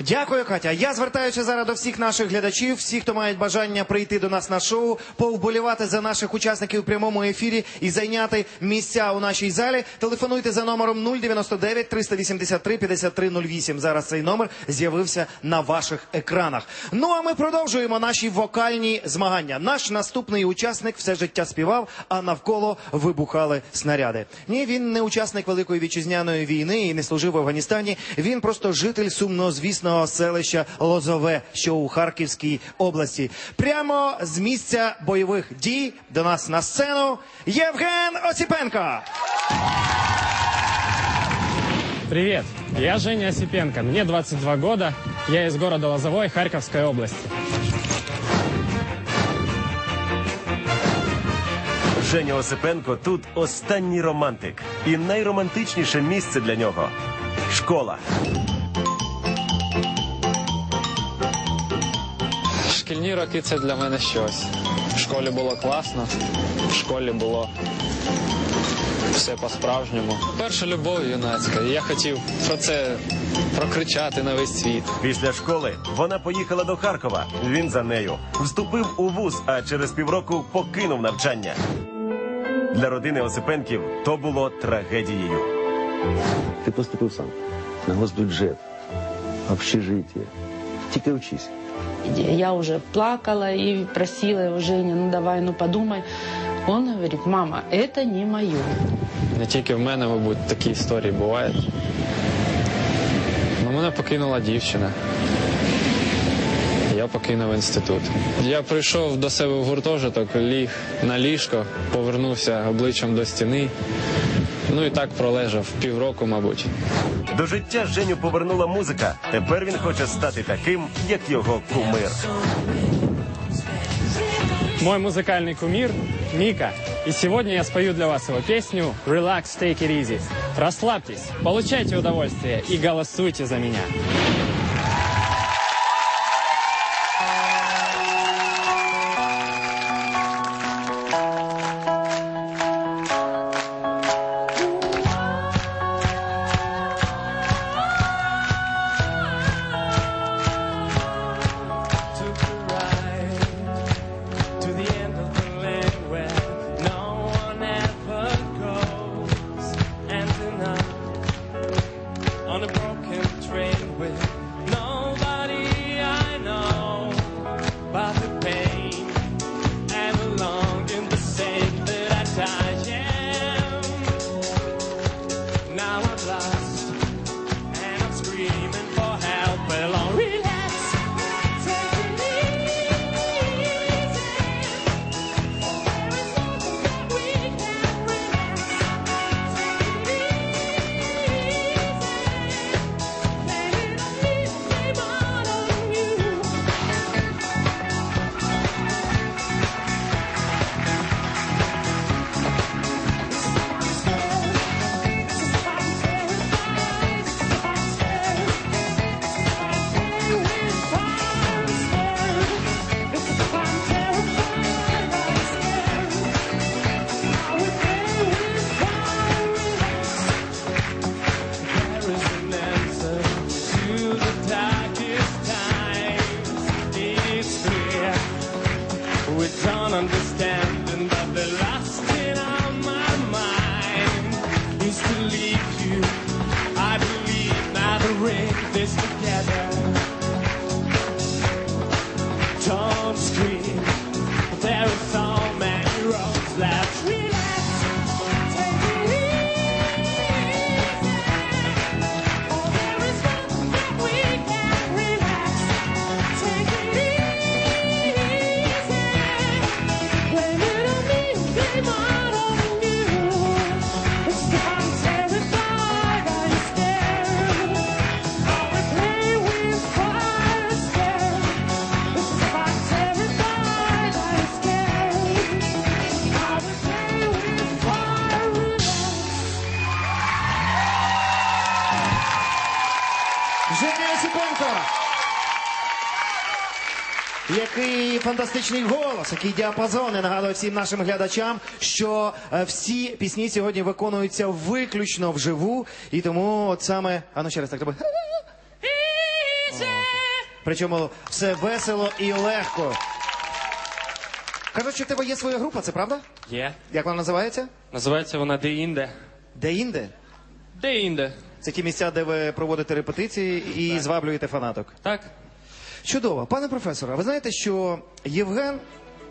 Дякую, Катя. Я звертаюся зараз до всіх наших глядачів, всіх, хто мають бажання прийти до нас на шоу, повболівати за наших учасників у прямому ефірі і зайняти місця у нашій залі. Телефонуйте за номером 099 383 5308. Зараз цей номер з'явився на ваших екранах. Ну а ми продовжуємо наші вокальні змагання. Наш наступний учасник все життя співав, а навколо вибухали снаряди. Ні, він не учасник великої вітчизняної війни і не служив в Афганістані. Він просто житель сумнозвісного селища Лозове, що у Харківській області. Прямо з місця бойових дій до нас на сцену Євген Осіпенко. Привет, я Женя Осипенко, мне 22 года, я из города Лозовой Харьковской области. Женя Осипенко тут останній романтик. І найромантичніше місце для нього школа. Шкільні роки це для мене щось. В школі було класно, в школі було все по-справжньому. Перша любов юнацька. І я хотів про це прокричати на весь світ. Після школи вона поїхала до Харкова. Він за нею вступив у вуз, а через півроку покинув навчання. Для родини Осипенків то було трагедією. Ти поступив сам на госбюджет, общежитие. Тільки вчись. Я уже плакала и просила его, Женя, ну давай, ну подумай. Он говорит, мама, это не мое. Не тільки в мене, мабуть, такі історії бувають. Ну, мене покинула дівчина. Я покинув інститут. Я прийшов до себе в гуртожиток, ліг на ліжко, повернувся обличчям до стіни. Ну і так пролежав півроку, мабуть. До життя Женю повернула музика. Тепер він хоче стати таким, як його кумир. Мой музыкальный кумир – Мика. И сегодня я спою для вас его песню «Relax, take it easy». Расслабьтесь, получайте удовольствие и голосуйте за меня. On a broken train Який фантастичний голос, який діапазон. Я нагадую всім нашим глядачам, що е, всі пісні сьогодні виконуються виключно вживу. І тому от саме, а ну ще раз так треба. Причому все весело і легко. Кажуть, що в тебе є своя група, це правда? Є. Як вона називається? Називається вона Де-інде. Де інде? Де-інде. Це ті місця, де ви проводите репетиції і зваблюєте фанаток. Так? Чудово. Пане професоре, а ви знаєте, що Євген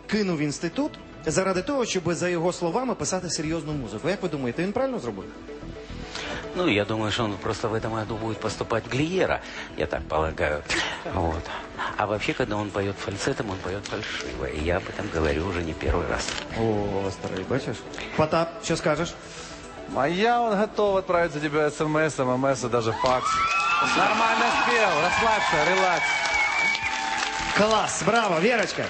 кинув інститут заради того, щоб за його словами писати серйозну музику. Як ви думаєте, він правильно зробив? Ну, я думаю, что он просто в этом году будет поступать в Глиера, я так полагаю. Вот. А вообще, когда он поет фальцетом, он поет фальшиво. И я об этом говорю уже не первый раз. О, старий, бачиш? Потап, що скажеш? А я он готов отправить за тебя смс, ммс и даже факс. Нормально спел, расслабься, релакс. Клас, браво, Вірочка.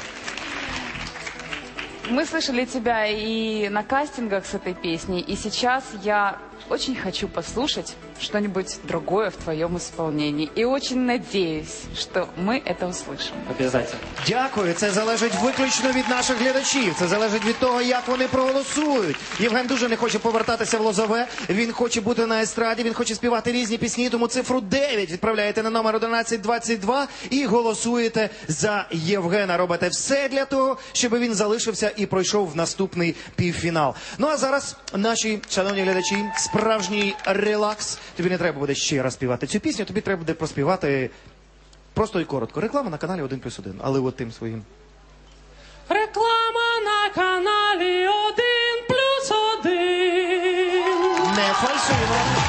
Мы слышали тебя и на кастингах с этой песней, и сейчас я очень хочу послушать что-нибудь другое в твоем исполнении. И очень надеюсь, что мы это услышим. Обязательно. Дякую. Це залежить виключно від наших глядачів. Це залежить від того, як вони проголосують. Євген дуже не хоче повертатися в Лозове. Він хоче бути на естраді, він хоче співати різні пісні. Тому цифру 9 відправляєте на номер 1122 і голосуєте за Євгена. Робите все для того, щоб він залишився і пройшов в наступний півфінал. Ну а зараз наші шановні глядачі, справжній релакс. Тобі не треба буде ще раз співати цю пісню, тобі треба буде проспівати просто і коротко. Реклама на каналі 1 плюс 1, але от тим своїм. Реклама на каналі 1 плюс 1. Не фальшиво.